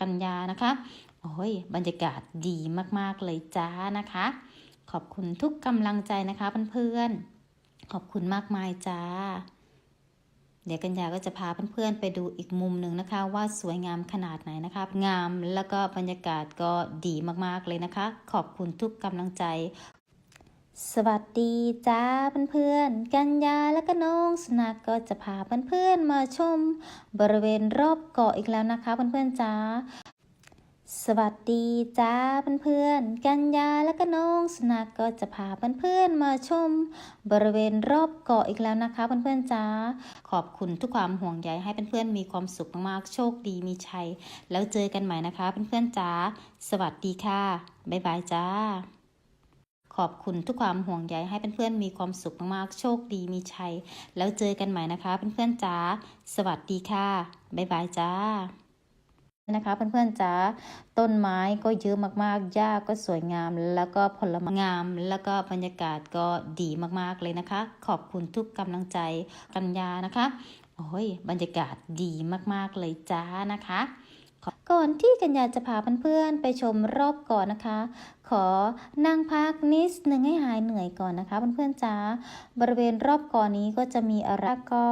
กันยานะคะโอ้ยบรรยากาศดีมากๆเลยจ้านะคะ ขอบคุณทุกกำลังใจนะคะเพื่อนๆขอบคุณมากมายจ้า เดี๋ยวกัญญาก็จะพาเพื่อนๆไปดูอีกมุมหนึ่งนะคะ ว่าสวยงามขนาดไหนนะคะ งามแล้วก็บรรยากาศก็ดีมากๆเลยนะคะ ขอบคุณทุกกำลังใจ สวัสดีจ้าเพื่อนๆ กัญญาและก็น้องสนักก็จะพาเพื่อนๆมาชม บริเวณรอบเกาะอีกแล้วนะคะเพื่อนๆจ้า สวัสดีจ้าเพื่อนๆ กัญญาและก็น้องสนักก็จะพาเพื่อนๆมาชม บริเวณรอบเกาะอีกแล้วนะคะเพื่อนๆจ้า ขอบคุณทุกความห่วงใยให้เพื่อนๆมีความสุขมากๆ โชคดีมีชัย แล้วเจอกันใหม่นะคะเพื่อนๆจ้า สวัสดีค่ะ บ๊ายบายจ้า ขอบคุณทุกความห่วงใยให้เพื่อนๆมีความสุขมากๆ โชคดีมีชัย แล้วเจอกันใหม่นะคะเพื่อนๆจ้า สวัสดีค่ะ บ๊ายบายจ้านะคะเพื่อนๆจ้าต้นไม้ก็เยอะมากๆหญ้าก็สวยงาม แล้วก็ผลไม้งาม แล้วก็บรรยากาศก็ดีมากๆเลยนะคะ ขอบคุณทุกกำลังใจกัญญานะคะโอ้ยบรรยากาศดีมากๆเลยจ้านะคะ ก่อนที่กัญญาจะพาเพื่อนๆไปชมรอบก่อนนะคะ ขอนั่งพักนิดนึงให้หายเหนื่อยก่อนนะคะเพื่อนๆจ้าบริเวณรอบก่อนนี้ก็จะมีอะไรก็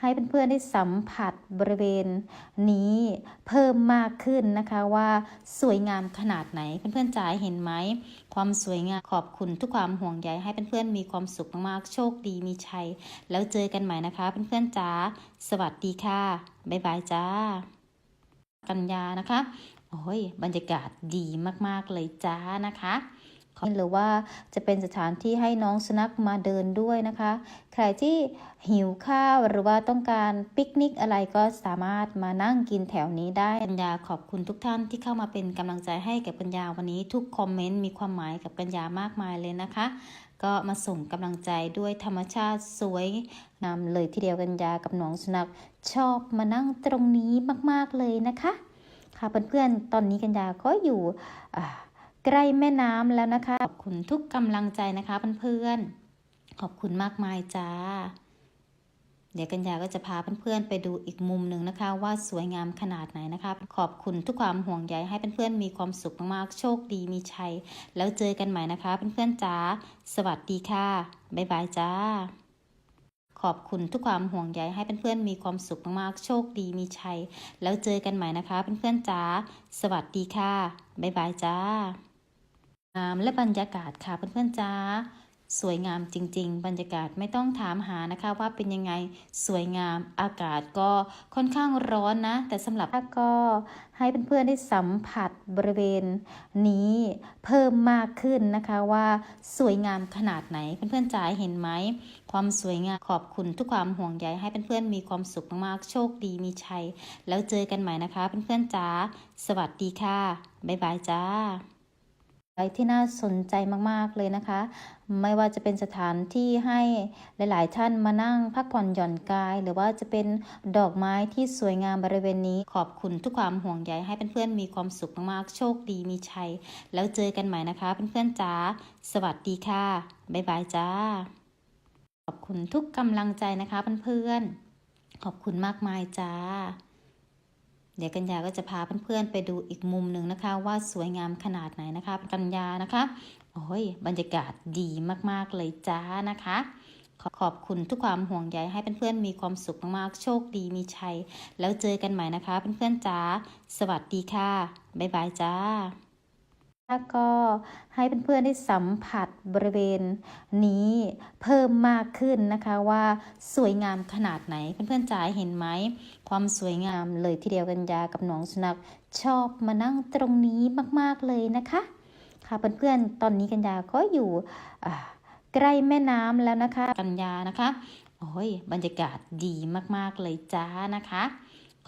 ให้เพื่อนๆได้สัมผัสบริเวณนี้เพิ่มมากขึ้นนะคะว่าสวยงามขนาดไหนเพื่อนๆจ๋าเห็นไหมความสวยงามขอบคุณทุกความห่วงใยให้เพื่อนๆมีความสุขมากๆโชคดีมีชัย แล้วเจอกันใหม่นะคะเพื่อนๆจ๋าสวัสดีค่ะบ๊ายบายจ้า กันยานะคะ โอ้ยบรรยากาศดีมากๆเลยจ้านะคะหรือว่าจะเป็นสถานที่ให้น้องสุนัขมาเดินด้วยนะคะ ใครที่หิวข้าวหรือว่าต้องการปิกนิกอะไรก็สามารถมานั่งกินแถวนี้ได้กัญญาขอบคุณทุกท่านที่เข้ามาเป็นกำลังใจให้กับกัญญาวันนี้ทุกคอมเมนต์มีความหมายกับกัญญามากมายเลยนะคะ ก็มาส่งกำลังใจด้วยธรรมชาติสวยงามเลยทีเดียวกัญญากับน้องสุนัขชอบมานั่งตรงนี้มากๆเลยนะคะ ค่ะเพื่อนๆตอนนี้กัญญาก็อยู่ใกล้แม่น้ำแล้วนะคะ ขอบคุณทุกกำลังใจนะคะเพื่อนๆขอบคุณมากมายจ้า เดี๋ยวกัญญาก็จะพาเพื่อนๆไปดูอีกมุมหนึ่งนะคะ ว่าสวยงามขนาดไหนนะคะ ขอบคุณทุกความห่วงใยให้เพื่อนๆมีความสุขมากๆโชคดีมีชัย แล้วเจอกันใหม่นะคะเพื่อนๆจ้าสวัสดีค่ะบ๊ายบายจ้า ขอบคุณทุกความห่วงใยให้เพื่อนๆมีความสุขมากๆ โชคดีมีชัย แล้วเจอกันใหม่นะคะเพื่อนๆจ้า สวัสดีค่ะ บ๊ายบายจ้างามและบรรยากาศค่ะเพื่อนๆจ้า สวยงามจริง ๆ บรรยากาศไม่ต้องถามหานะคะว่าเป็นยังไงสวยงามอากาศก็ค่อนข้างร้อนนะ แต่สำหรับก็ให้เพื่อนๆได้สัมผัสบริเวณนี้เพิ่มมากขึ้นนะคะว่าสวยงามขนาดไหนเพื่อนๆจ๋าเห็นไหมความสวยงามขอบคุณทุกความห่วงใยให้เพื่อนๆมีความสุขมากๆโชคดีมีชัย แล้วเจอกันใหม่นะคะเพื่อนๆจ๋าสวัสดีค่ะบ๊ายบายจ้า ที่น่าสนใจมากๆเลยนะคะ ไม่ว่าจะเป็นสถานที่ให้หลายๆ ท่านมานั่งพักผ่อนหย่อนกาย หรือว่าจะเป็นดอกไม้ที่สวยงามบริเวณนี้ ขอบคุณทุกความห่วงใยให้เพื่อนๆมีความสุขมากๆ โชคดีมีชัย แล้วเจอกันใหม่นะคะเพื่อนๆจ้าสวัสดีค่ะบ๊ายบายจ้า ขอบคุณทุกกำลังใจนะคะเพื่อนๆขอบคุณมากมายจ้า เดี๋ยวกัญญาก็จะพาเพื่อนๆไปดูอีกมุมหนึ่งนะคะ ว่าสวยงามขนาดไหนนะคะกัญญานะคะโอ้ยบรรยากาศดีมากๆเลยจ้านะคะ ขอขอบคุณทุกความห่วงใยให้เพื่อนๆมีความสุขมากๆ โชคดีมีชัย แล้วเจอกันใหม่นะคะเพื่อนๆจ้าสวัสดีค่ะ บ๊ายบายจ้า แล้วก็ให้เพื่อนๆได้สัมผัสบริเวณนี้เพิ่มมากขึ้นนะคะว่าสวยงามขนาดไหนเพื่อนๆจ๋าเห็นไหมความสวยงามเลยทีเดียวกัญญากับน้องสุนัขชอบมานั่งตรงนี้มากๆเลยนะคะ ค่ะเพื่อนๆตอนนี้กัญญาก็อยู่ใกล้แม่น้ำแล้วนะคะ กัญญานะคะโอ้ยบรรยากาศดีมากๆเลยจ้านะคะ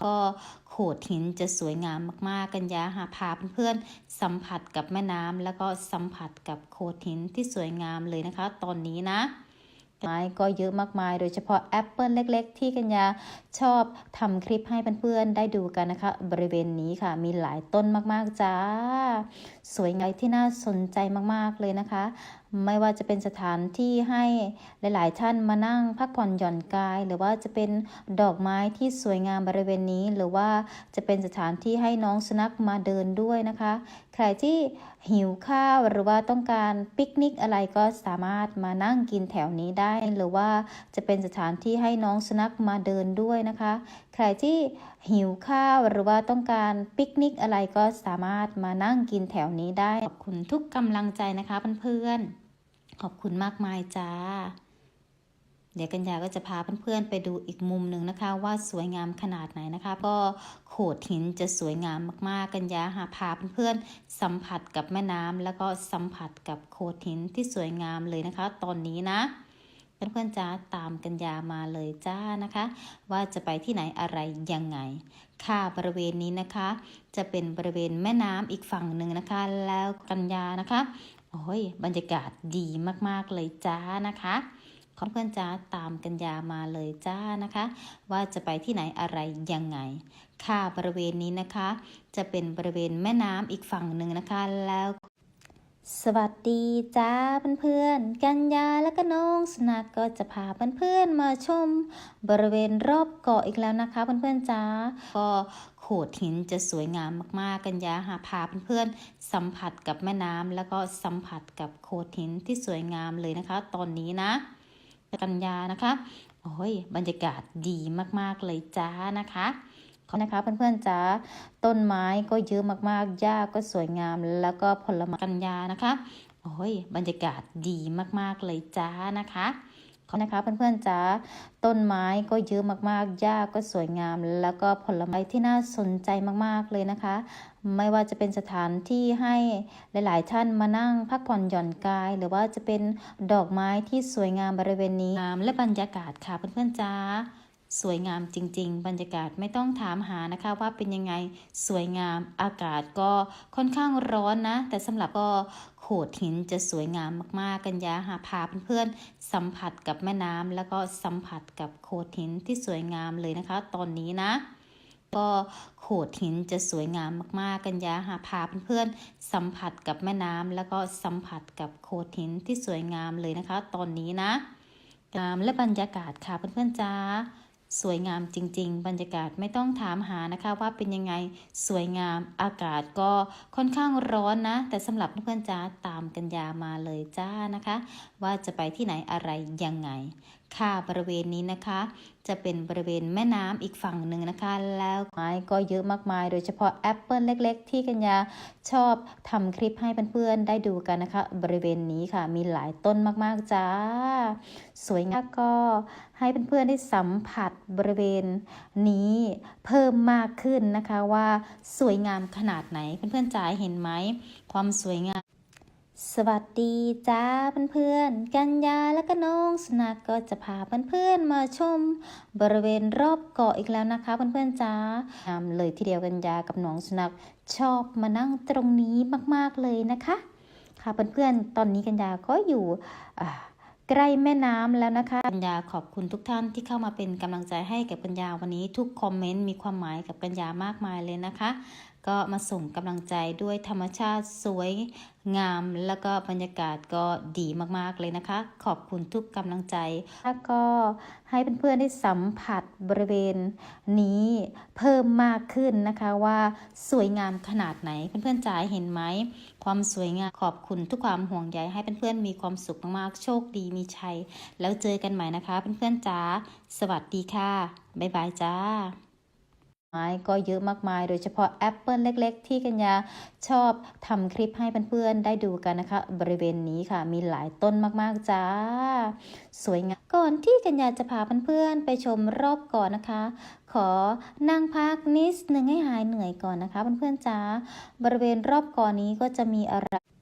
ก็โขดหินจะสวยงามมากๆ กัญญาหาพาเพื่อนๆสัมผัสกับแม่น้ำแล้วก็สัมผัสกับโขดหินที่สวยงามเลยนะคะ ตอนนี้นะไม้ก็เยอะมากมาย โดยเฉพาะแอปเปิลเล็กๆ ที่กัญญาชอบทำคลิปให้เพื่อนๆได้ดูกันนะคะ บริเวณนี้ค่ะมีหลายต้นมากๆจ้า สวยงามที่น่าสนใจมากๆเลยนะคะ ไม่ว่าจะเป็นสถานที่ให้หลาย ๆ ท่านมานั่งพักผ่อนหย่อนกาย หรือว่าจะเป็นดอกไม้ที่สวยงามบริเวณนี้ หรือว่าจะเป็นสถานที่ให้น้องสุนัขมาเดินด้วยนะคะ ใครที่หิวข้าวหรือว่าต้องการปิกนิกอะไรก็สามารถมานั่งกินแถวนี้ได้ หรือว่าจะเป็นสถานที่ให้น้องสุนัขมาเดินด้วยนะคะ ใครที่หิวข้าวหรือว่าต้องการปิกนิกอะไรก็สามารถมานั่งกินแถวนี้ได้ ขอบคุณทุกกำลังใจนะคะเพื่อนๆ ขอบคุณมากมายจ้า เดี๋ยวกัญญาก็จะพาเพื่อนๆไปดูอีกมุมหนึ่งนะคะ ว่าสวยงามขนาดไหนนะคะ ก็โขดหินจะสวยงามมากๆ กัญญาหาพาเพื่อนๆสัมผัสกับแม่น้ำแล้วก็สัมผัสกับโขดหินที่สวยงามเลยนะคะ ตอนนี้นะ เพื่อนๆจ้าตามกัญญามาเลยจ้านะคะ ว่าจะไปที่ไหนอะไรยังไง ค่ะบริเวณนี้นะคะ จะเป็นบริเวณแม่น้ำอีกฝั่งหนึ่งนะคะ แล้วกัญญานะคะโอ้ยบรรยากาศดีมากๆเลยจ้านะคะขอเพื่อนจ้าตามกัญญามาเลยจ้านะคะ ว่าจะไปที่ไหนอะไรยังไง ค่ะบริเวณนี้นะคะ จะเป็นบริเวณแม่น้ำอีกฝั่งหนึ่งนะคะ แล้ว สวัสดีจ้าเพื่อนๆ กัญญาและก็น้องสนักก็จะพาเพื่อนๆมาชม บริเวณรอบเกาะอีกแล้วนะคะเพื่อนๆจ้าก็โขดหินจะสวยงามมากๆ กัญญาหาพาเพื่อนๆสัมผัสกับแม่น้ำแล้วก็สัมผัสกับโขดหินที่สวยงามเลยนะคะ ตอนนี้นะกัญญานะคะโอ้ยบรรยากาศดีมากๆเลยจ้านะคะ นะคะเพื่อนๆจ้าต้นไม้ก็เยอะมากๆหญ้าก็สวยงาม แล้วก็ผลไม้กัญญานะคะโอ้ยบรรยากาศดีมากๆเลยจ้านะคะขอนะคะเพื่อนๆจ้าต้นไม้ก็เยอะมากๆหญ้าก็สวยงาม แล้วก็ผลไม้ที่น่าสนใจมากๆเลยนะคะ ไม่ว่าจะเป็นสถานที่ให้หลาย ๆ ท่านมานั่งพักผ่อนหย่อนกาย หรือว่าจะเป็นดอกไม้ที่สวยงามบริเวณนี้และบรรยากาศค่ะเพื่อนๆจ้า สวยงามจริง ๆ บรรยากาศไม่ต้องถามหานะคะว่าเป็นยังไงสวยงามอากาศก็ค่อนข้างร้อนนะ แต่สำหรับก็โขดหินจะสวยงามมากๆ กันยาหาพาเพื่อนๆสัมผัสกับแม่น้ำแล้วก็สัมผัสกับโขดหินที่สวยงามเลยนะคะ ตอนนี้นะก็โขดหินจะสวยงามมากๆ กันยาหาพาเพื่อนๆสัมผัสกับแม่น้ำแล้วก็สัมผัสกับโขดหินที่สวยงามเลยนะคะ ตอนนี้นะงามและบรรยากาศค่ะเพื่อนๆจ้า สวยงามจริง ๆ บรรยากาศไม่ต้องถามหานะคะว่าเป็นยังไงสวยงามอากาศก็ค่อนข้างร้อนนะ แต่สำหรับเพื่อนจ้าตามกันยามาเลยจ้านะคะ ว่าจะไปที่ไหนอะไรยังไงค่ะบริเวณนี้นะคะ จะเป็นบริเวณแม่น้ำอีกฝั่งหนึ่งนะคะ แล้วไม้ก็เยอะมากมาย โดยเฉพาะแอปเปิลเล็ก ๆ ที่กัญญาชอบทำคลิปให้เพื่อนๆได้ดูกันนะคะ บริเวณนี้ค่ะมีหลายต้นมากๆจ้า สวยงามก็ให้เพื่อนๆได้สัมผัสบริเวณนี้เพิ่มมากขึ้นนะคะว่าสวยงามขนาดไหนเพื่อนๆจ๋าเห็นไหมความสวยงาม สวัสดีจ้าเพื่อนๆ กัญญาและก็น้องสนักก็จะพาเพื่อนๆมาชม บริเวณรอบเกาะอีกแล้วนะคะเพื่อนๆจ้างามเลยทีเดียวกัญญากับน้องสนักชอบมานั่งตรงนี้มากๆเลยนะคะ ค่ะเพื่อนๆ ตอนนี้กัญญาก็อยู่ใกล้แม่น้ำแล้วนะคะกัญญาขอบคุณทุกท่านที่เข้ามาเป็นกำลังใจให้กับกัญญาวันนี้ทุกคอมเมนต์มีความหมายกับกัญญามากมายเลยนะคะ ก็มาส่งกำลังใจด้วยธรรมชาติสวยงาม แล้วก็บรรยากาศก็ดีมากๆเลยนะคะ ขอบคุณทุกกำลังใจ แล้วก็ให้เพื่อนๆได้สัมผัสบริเวณนี้เพิ่มมากขึ้นนะคะว่าสวยงามขนาดไหนเพื่อนๆจ๋าเห็นไหมความสวยงามขอบคุณทุกความห่วงใยให้เพื่อนๆมีความสุขมากๆโชคดีมีชัย แล้วเจอกันใหม่นะคะเพื่อนๆจ๋าสวัสดีค่ะบ๊ายบายจ้า ไม้ก็เยอะมากมาย โดยเฉพาะแอปเปิลเล็ก ๆ ที่กัญญาชอบทำคลิปให้เพื่อนๆได้ดูกันนะคะ บริเวณนี้ค่ะมีหลายต้นมากๆจ้า สวยงามก่อนที่กัญญาจะพาเพื่อนๆไปชมรอบก่อนนะคะ ขอนั่งพักนิดนึงให้หายเหนื่อยก่อนนะคะเพื่อนๆจ้าบริเวณรอบก่อนนี้ก็จะมีอะไร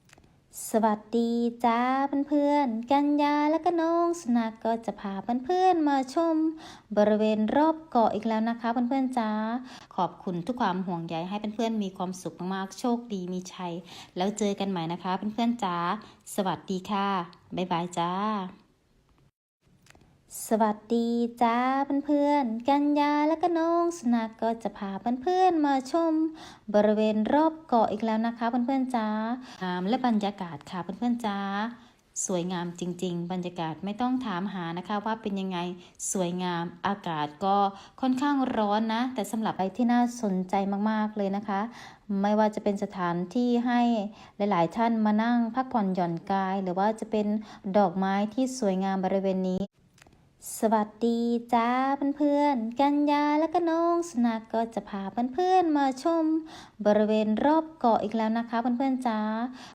สวัสดีจ้าเพื่อนๆ กัญญาและก็น้องสนากก็จะพาเพื่อนๆมาชม บริเวณรอบเกาะอีกแล้วนะคะเพื่อนๆจ้าขอบคุณทุกความห่วงใยให้เพื่อนๆมีความสุขมากๆ โชคดีมีชัย แล้วเจอกันใหม่นะคะเพื่อนๆจ้าสวัสดีค่ะ บ๊ายบายจ้า สวัสดีจ้าเพื่อนๆ กัญญาและก็น้องสนักก็จะพาเพื่อนๆ มาชม บริเวณรอบเกาะอีกแล้วนะคะเพื่อนๆจ้างามและบรรยากาศค่ะเพื่อนๆจ้าสวยงามจริง ๆ บรรยากาศไม่ต้องถามหานะคะว่าเป็นยังไงสวยงามอากาศก็ค่อนข้างร้อนนะ แต่สำหรับอะไรที่น่าสนใจมากๆเลยนะคะ ไม่ว่าจะเป็นสถานที่ให้หลายๆ ท่านมานั่งพักผ่อนหย่อนกาย หรือว่าจะเป็นดอกไม้ที่สวยงามบริเวณนี้ สวัสดีจ้าเพื่อนๆ กัญญาและก็น้องสนักก็จะพาเพื่อนๆมาชม บริเวณรอบเกาะอีกแล้วนะคะเพื่อนๆจ้า